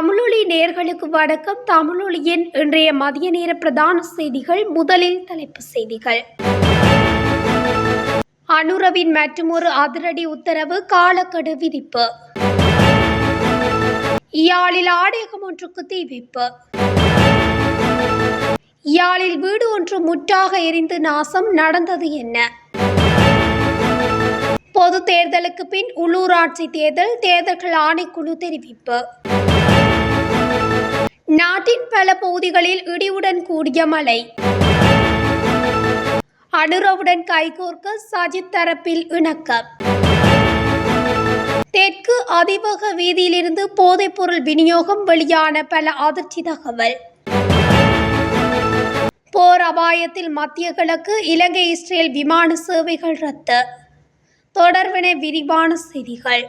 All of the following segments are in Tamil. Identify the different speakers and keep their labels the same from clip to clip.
Speaker 1: தமிழொலி நேர்களுக்கு வணக்கம். தமிழொலியின் இன்றைய மதிய நேர பிரதான செய்திகள் முதலில் தலைப்பு செய்திகள். அனுரவின் மற்றுமொரு அதிரடி உத்தரவு காலக்கெடு விதிப்பு. யாழில் ஆடையகம் ஒன்றுக்கு தீ வைப்பு யாழில் வீடு ஒன்று முற்றாக எரிந்து நாசம் நடந்தது என்ன? பொது தேர்தலுக்கு பின் உள்ளூராட்சி தேர்தல் தேர்தல்கள் ஆணைக்குழு தெரிவிப்பு. நாட்டின் பல பகுதிகளில் இடியுடன் கூடிய மழை. அனுரவுடன் கைகோர்க்க சஜித் தரப்பில் இணக்கம். தெற்கு அதிவக வீதியிலிருந்து போதைப்பொருள் விநியோகம் வெளியான பல அதிர்ச்சி தகவல். போர் அபாயத்தில் மத்திய கிழக்கு இலங்கை இஸ்ரேல் விமான சேவைகள் ரத்து. தொடர்பின விரிவான செய்திகள்.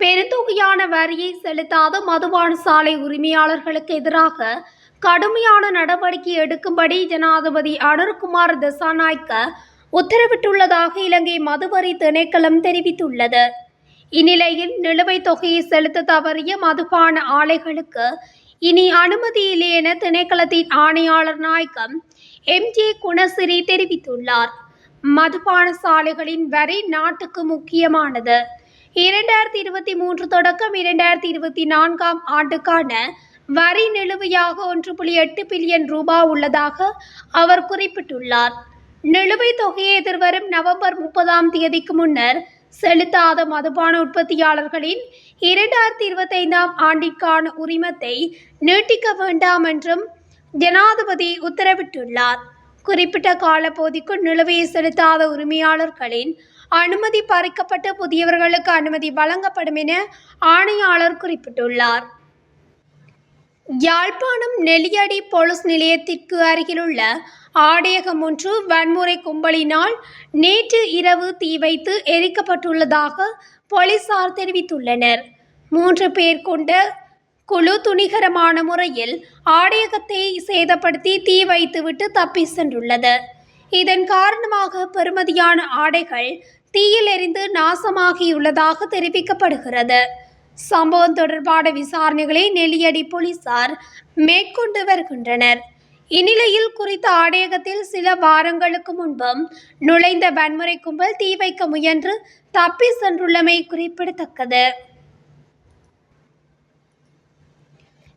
Speaker 1: பெருந்தொகையான வரியை செலுத்தாத மதுபான சாலை உரிமையாளர்களுக்கு எதிராக கடுமையான நடவடிக்கை எடுக்கும்படி ஜனாதிபதி அனுர்குமார் திசாநாய்க்க உத்தரவிட்டுள்ளதாக இலங்கை மதுவரி திணைக்களம் தெரிவித்துள்ளது. இந்நிலையில் நிலுவைத் தொகையை செலுத்த தவறிய மதுபான ஆலைகளுக்கு இனி அனுமதி இல்லை என திணைக்களத்தின் ஆணையாளர் நாயகம் எம். ஜே. குணசிறி தெரிவித்துள்ளார். மதுபான சாலைகளின் வரி நாட்டுக்கு முக்கியமானது. இரண்டாயிரத்தி இருபத்தி மூன்று தொடக்கம் இரண்டாயிரத்தி இருபத்தி நான்காம் ஆண்டுக்கான வரி நிலுவையாக ஒன்று புள்ளி எட்டு பில்லியன் ரூபாய் உள்ளதாக அவர் குறிப்பிட்டுள்ளார். நிலுவைத் தொகையை எதிர்வரும் நவம்பர் முப்பதாம் தேதிக்கு முன்னர் செலுத்தாத மதுபான உற்பத்தியாளர்களின் இரண்டாயிரத்தி இருபத்தைந்தாம் ஆண்டிற்கான உரிமத்தை நீட்டிக்க வேண்டாம் என்றும் ஜனாதிபதி உத்தரவிட்டுள்ளார். குறிப்பிட்ட காலப்பகுதிக்குள் நிலுவையை செலுத்தாத உரிமையாளர்களின் அனுமதி பறிக்கப்பட்டு புதியவர்களுக்கு அனுமதி வழங்கப்படும் என ஆணையாளர் குறிப்பிட்டுள்ளார். யாழ்ப்பாணம் நெல்லியடி போலீஸ் நிலையத்திற்கு அருகிலுள்ள ஆடையகம் ஒன்று வன்முறை கும்பலினால் நேற்று இரவு தீ வைத்து எரிக்கப்பட்டுள்ளதாக போலீசார் தெரிவித்துள்ளனர். மூன்று பேர் கொண்ட குழு துணிகரமான முறையில் ஆடையகத்தை சேதப்படுத்தி தீ வைத்துவிட்டு தப்பி சென்றுள்ளது. இதன் காரணமாக பெறுமதியான ஆடைகள் தீயில் எரிந்து நாசமாகியுள்ளதாக தெரிவிக்கப்படுகிறது. சம்பவம் தொடர்பான விசாரணைகளை நெல்லியடி போலீசார் மேற்கொண்டு வருகின்றனர். இந்நிலையில் குறித்த ஆடையகத்தில் சில வாரங்களுக்கு முன்பும் நுழைந்த வன்முறை கும்பல் தீ வைக்க முயன்று தப்பி சென்றுள்ளமை குறிப்பிடத்தக்கது.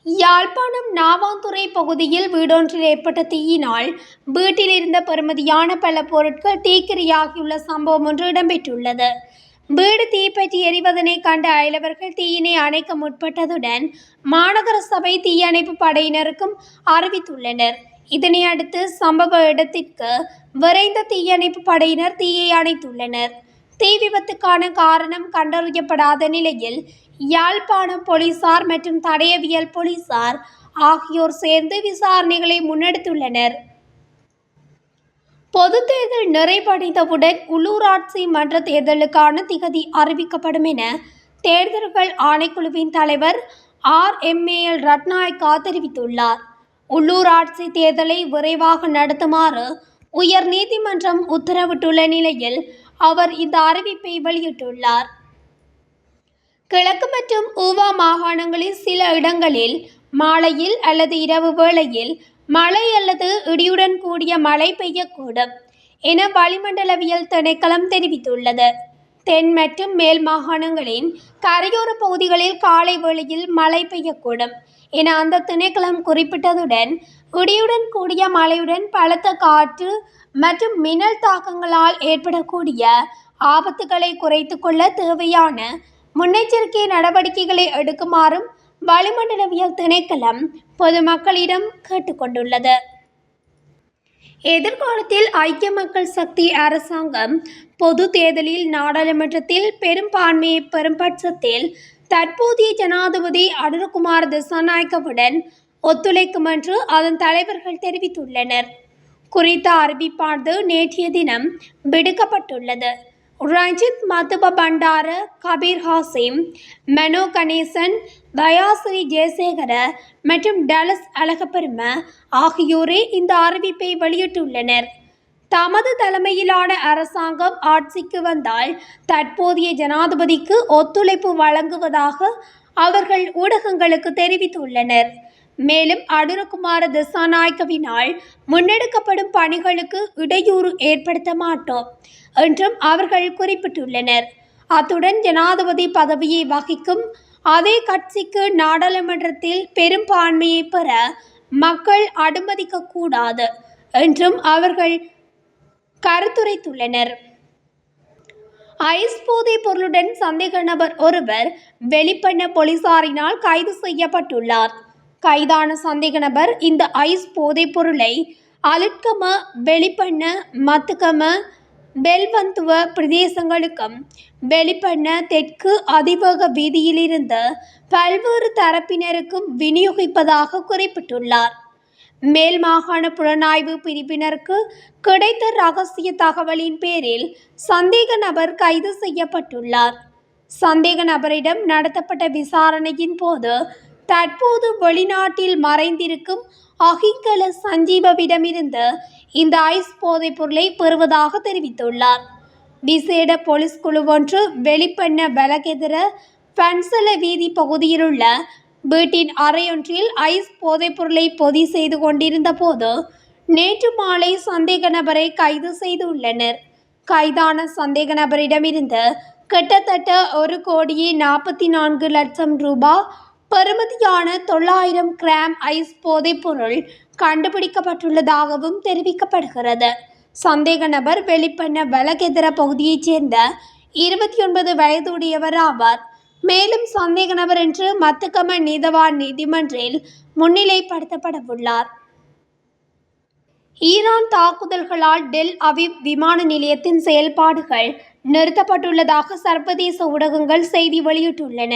Speaker 1: யாழ்ப்பாணம் நாவாந்துறை பகுதியில் வீடொன்றில் ஏற்பட்ட தீயினால் வீட்டில் இருந்த பெறுமதியான பல பொருட்கள் தீக்கிரையாகியுள்ள சம்பவம் ஒன்று இடம்பெற்றுள்ளது. வீடு தீப்பற்றி எரிவதனை கண்ட அயலவர்கள் தீயினை அணைக்க முற்பட்டதுடன் மாநகர சபை தீயணைப்பு படையினருக்கும் அறிவித்துள்ளனர். இதனை அடுத்து சம்பவ இடத்திற்கு விரைந்த தீயணைப்பு படையினர் தீயை அணைத்துள்ளனர். தீ விபத்துக்கான காரணம் கண்டறியப்படாத நிலையில் யாழ்ப்பாணம் போலீசார் மற்றும் தடயவியல் போலீசார் ஆகியோர் சேர்ந்து விசாரணைகளை முன்னெடுத்துள்ளனர். பொது தேர்தல் நிறைவடைந்தவுடன் உள்ளூராட்சி மன்ற தேர்தலுக்கான திகதி அறிவிக்கப்படும் என தேர்தல்கள் ஆணைக்குழுவின் தலைவர் ஆர். எம்ஏஎல் ரட்நாயக்கா தெரிவித்துள்ளார். உள்ளூராட்சி தேர்தலை விரைவாக நடத்துமாறு உயர் நீதிமன்றம் உத்தரவிட்டுள்ள நிலையில் அவர் இந்த அறிவிப்பை வெளியிட்டுள்ளார். கிழக்கு மற்றும் ஊவா மாகாணங்களில் சில இடங்களில் மாலையில் அல்லது இரவு வேளையில் மழை அல்லது இடியுடன் கூடிய மழை பெய்யக்கூடும் என வளிமண்டலவியல் திணைக்களம் தெரிவித்துள்ளது. தென் மற்றும் மேல் மாகாணங்களின் கரையோர பகுதிகளில் காலை வேளையில் மழை பெய்யக்கூடும் என அந்த திணைக்களம் குறிப்பிட்டதுடன் இடியுடன் கூடிய மழையுடன் பலத்த காற்று மற்றும் மின்னல் தாக்கங்களால் ஏற்படக்கூடிய ஆபத்துகளை குறைத்து கொள்ள தேவையான முன்னெச்சரிக்கை நடவடிக்கைகளை எடுக்குமாறும் வளிமண்டலவியல் திணைக்களம் பொதுமக்களிடம் கேட்டுக்கொண்டுள்ளது. எதிர்காலத்தில் ஐக்கிய மக்கள் சக்தி அரசாங்கம் பொது தேர்தலில் நாடாளுமன்றத்தில் பெரும்பான்மையை பெரும்பட்சத்தில் தற்போதைய ஜனாதிபதி அனுரகுமார் திசாநாயக்கவுடன் ஒத்துழைக்கும் என்று அதன் தலைவர்கள் தெரிவித்துள்ளனர். குறித்த அறிவிப்பானது நேற்றைய தினம் விடுக்கப்பட்டுள்ளது. ரஞ்சித் மதுப பண்டார கபீர் ஹாசிம் மனோ கணேசன் தயாஸ்ரீ ஜெயசேகர மற்றும் டலஸ் அழகப்பெரும ஆகியோரே இந்த அறிவிப்பை வெளியிட்டுள்ளனர். தமது தலைமையிலான அரசாங்கம் ஆட்சிக்கு வந்தால் தற்போதைய ஜனாதிபதிக்கு ஒத்துழைப்பு வழங்குவதாக அவர்கள் ஊடகங்களுக்கு தெரிவித்துள்ளனர். மேலும் அனுரகுமார திசாநாயக்கவினால் முன்னெடுக்கப்படும் பணிகளுக்கு இடையூறு ஏற்படுத்த மாட்டோம் என்றும் அவர்கள் குறிப்பிட்டுள்ளனர். அத்துடன் ஜனாதிபதி பதவியை வகிக்கும் அதே கட்சிக்கு நாடாளுமன்றத்தில் பெரும்பான்மையை பெற மக்கள் அனுமதிக்க கூடாது என்றும் அவர்கள் கருத்துரைத்துள்ளனர். ஐஸ் போதைப் பொருளுடன் சந்தேக நபர் ஒருவர் வெளிப்பண்ண போலீசாரினால் கைது செய்யப்பட்டுள்ளார். கைதான சந்தேக நபர் இந்த ஐஸ் போதைப் பொருளை அலுட்கம வெளிப்பண்ண மத்துக்கம பெல்வந்துவ பிரதேசங்களுக்கும் வெளிப்பண்ண தெற்கு அதிவேக வீதியிலிருந்து பல்வேறு தரப்பினருக்கும் விநியோகிப்பதாக குறிப்பிட்டுள்ளார். மேல் மாகாண புலனாய்வு பிரிவினருக்கு கிடைத்த ரகசிய தகவலின் பேரில் சந்தேக நபர் கைது செய்யப்பட்டுள்ளார். சந்தேக நபரிடம் நடத்தப்பட்ட விசாரணையின் போது தற்போது வெளிநாட்டில் மறைந்திருக்கும் அகிங்கல சஞ்சீவவிடமிருந்து இந்த ஐஸ் போதைப் பொருளை பெறுவதாக தெரிவித்துள்ளார். விசேட போலீஸ் குழு ஒன்று வெளிப்பண்ண பலகெதிர பன்சல வீதி பகுதியிலுள்ள வீட்டின் அறையொன்றில் ஐஸ் போதைப் பொருளை பொதி செய்து கொண்டிருந்த போது நேற்று மாலை சந்தேக நபரை கைது செய்துள்ளனர். கைதான சந்தேக நபரிடமிருந்து கிட்டத்தட்ட ஒரு கோடியே நாற்பத்தி நான்கு லட்சம் ரூபாய் பெறுமதியான தொள்ளாயிரம் கிராம் ஐஸ் போதைப்பொருள் கண்டுபிடிக்கப்பட்டுள்ளதாகவும் தெரிவிக்கப்படுகிறது. சந்தேக நபர் வெளிப்பண்ண வழக்கெதிர பகுதியைச் சேர்ந்த இருபத்தி ஒன்பது வயதுடையவர் ஆவார். மேலும் சந்தேக நபர் என்று மத்துக்கம நீதவான் நீதிமன்றில் முன்னிலைப்படுத்தப்படவுள்ளார். ஈரான் தாக்குதல்களால் டெல் அவிவ் விமான நிலையத்தின் செயல்பாடுகள் நிறுத்தப்பட்டுள்ளதாக சர்வதேச ஊடகங்கள் செய்தி வெளியிட்டுள்ளன.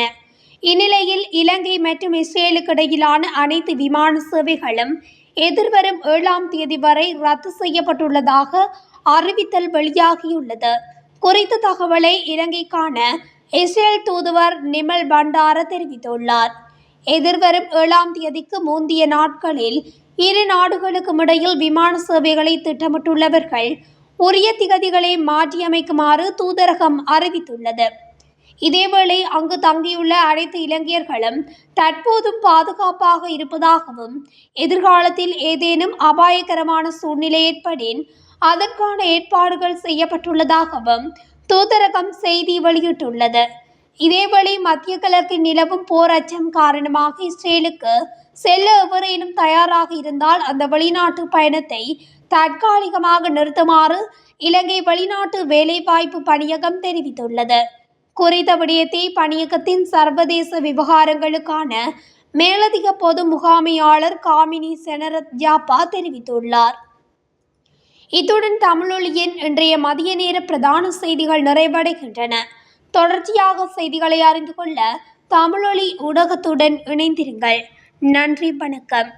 Speaker 1: இந்நிலையில் இலங்கை மற்றும் இஸ்ரேலுக்கு இடையிலான அனைத்து விமான சேவைகளும் எதிர்வரும் ஏழாம் தேதி வரை ரத்து செய்யப்பட்டுள்ளதாக அறிவித்தல் வெளியாகியுள்ளது. குறித்த தகவலை இலங்கைக்கான இஸ்ரேல் தூதுவர் நிமல் பண்டார தெரிவித்துள்ளார். எதிர்வரும் ஏழாம் தேதிக்கு முந்தைய நாட்களில் இரு நாடுகளுக்கும் இடையில் விமான சேவைகளை திட்டமிட்டுள்ளவர்கள் உரிய திகதிகளை மாற்றியமைக்குமாறு தூதரகம் அறிவித்துள்ளது. இதேவேளை அங்கு தங்கியுள்ள அனைத்து இலங்கையர்களும் தற்போதும் பாதுகாப்பாக இருப்பதாகவும் எதிர்காலத்தில் ஏதேனும் அபாயகரமான சூழ்நிலை ஏற்படின் அதற்கான ஏற்பாடுகள் செய்யப்பட்டுள்ளதாகவும் தூதரகம் செய்தி வெளியிட்டுள்ளது. இதேவேளை மத்திய கிழக்கில் நிலவும் போர் அச்சம் காரணமாக இஸ்ரேலுக்கு செல்ல எவரேனும் தயாராக இருந்தால் அந்த வெளிநாட்டு பயணத்தை தற்காலிகமாக நிறுத்துமாறு இலங்கை வெளிநாட்டு வேலைவாய்ப்பு பணியகம் தெரிவித்துள்ளது. குறித்த விடயத்தை பணியகத்தின் சர்வதேச விவகாரங்களுக்கான மேலதிக பொது முகாமையாளர் காமினி செனரத் ஜாப்பா தெரிவித்துள்ளார். இத்துடன் தமிழொலியின் இன்றைய மதிய நேர பிரதான செய்திகள் நிறைவடைகின்றன. தொடர்ச்சியாக செய்திகளை அறிந்து கொள்ள தமிழொலி ஊடகத்துடன் இணைந்திருங்கள். நன்றி வணக்கம்.